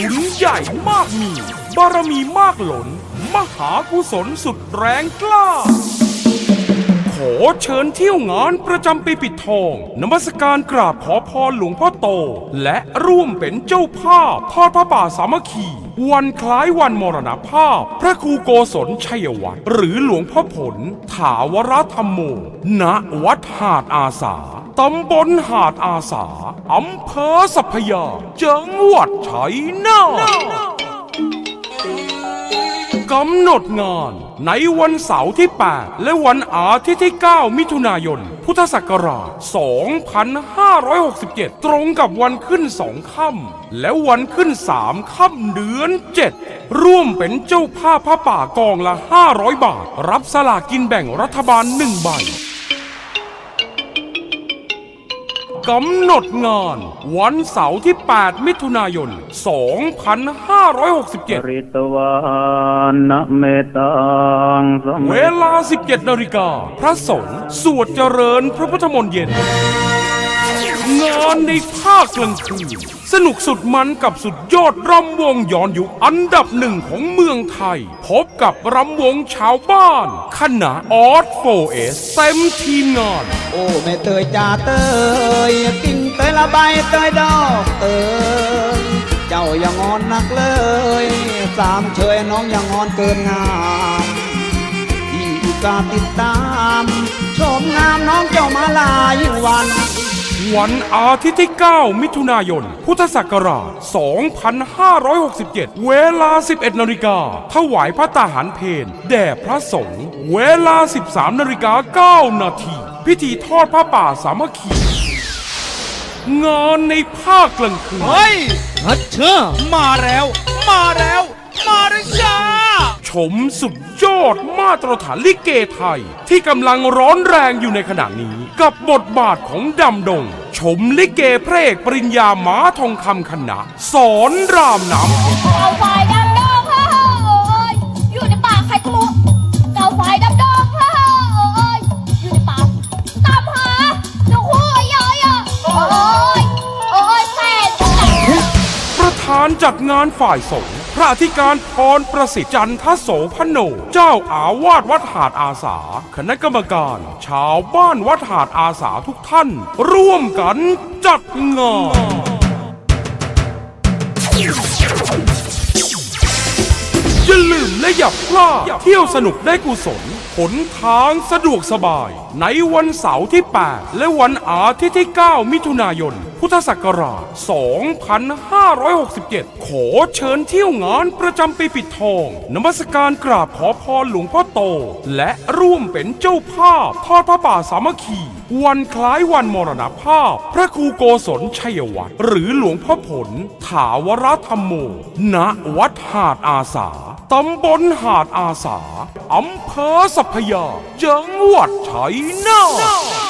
บุญใหญ่มากมี บารมีมากหลน มหากุศลสุดแรงกล้า ขอเชิญเที่ยวงานประจำปีปิดทอง นมัสการกราบขอพรหลวงพ่อโต และร่วมเป็นเจ้าภาพทอดพระป่าสามัคคี วันคล้ายวันมรณภาพ พระครูโกศลชัยวัฒน์หรือหลวงพ่อผล ถาวรธรรมโมณวัดหาดอาสา ตำบลหาดอาสา อำเภอสัพยา จังหวัดชัยนาทกำหนดงานในวันเสาร์ที่ 8 และวันอาทิตย์ที่ 9 มิถุนายน พุทธศักราช 2567 ตรงกับวันขึ้นสองค่ำและวันขึ้นสามค่ำเดือน 7 ร่วมเป็นเจ้าภาพพระป่ากองละ 500 บาท รับสลากกินแบ่งรัฐบาล 1 ใบ กำหนดงาน วันเสาร์ที่ 8 มิถุนายน 2567 ริตวานนะเมตังสมเวลา 17 นาฬิกา พระสงฆ์สวดเจริญพระพุทธมนต์เย็น งานในภาคกลางคืนสนุกสุดมันกับสุดยอดรำวงย้อนยุคอันดับหนึ่งของเมืองไทย พบกับรำวงชาวบ้าน คณะออสโฟเอสเต็มทีมงาน โอ้แม่เตยจ่าเตยกินเตยละใบเตยดอกเตยเจ้าอย่างงอนนักเลย สามเชยน้องอย่างงอนเกินงามที่อุตส่าห์ติดตามชมงามน้องเจ้ามาลายวัน วันอาทิตย์ที่ 9 มิถุนายน พุทธศักราช 2567 เวลา 11 นาฬิกา ถวายพระตาหารเพนแด่พระสงฆ์เวลา 13 นาฬิกา 9 นาที พิธีทอดพระป่าสามัคคี งานในภาคกลางคืน เฮ้ยฮัทเชอร์มาแล้วมาแล้วมาแล้วจ้า ชมสุดยอดมาตรฐานลิเกไทย ที่กำลังร้อนแรงอยู่ในขณะนี้ กับบทบาทของดำดง ชมลิเกพระเอกปริญญาม้าทองคำคณะ สอนรามน้ำเกาไฟดำดงฮ่าฮ่าโอ้ยอยู่ในป่าใครก็รู้เกาไฟดำดงฮ่าฮ่าโอ้ยอยู่ในป่าตามหาหนูคู่เยอะเยอะโอ้ยโอ้ยแสนจังประธานจัดงานฝ่ายสงฆ์พ ระอธิการพรประสิทธิ์จันทโสพโน เจ้าอาวาสวัดหาดอาสา คณะกรรมการ ชาวบ้านวัดหาดอาสาทุกท่าน ร่วมกันจัดงานอย่าลืมและอย่าพลาดเที่ยวสนุกได้กุศล หนทางสะดวกสบาย ในวันเสาร์ที่ 8 และวันอาทิตย์ที่ 9 มิถุนายน พุทธศักราช 2567 ขอเชิญเที่ยวงานประจำปีปิดทอง นมัสการกราบขอพรหลวงพ่อโต และร่วมเป็นเจ้าภาพทอดพระป่าสามัคคี วันคล้ายวันมรณภาพ พระครูโกศลชัยวัฒน์หรือหลวงพ่อผล ถาวรธรรมโม ณ วัดหาดอาสา ตำบลหาดอาสา อำเภอสัพพยาจังหวัดชัยนาท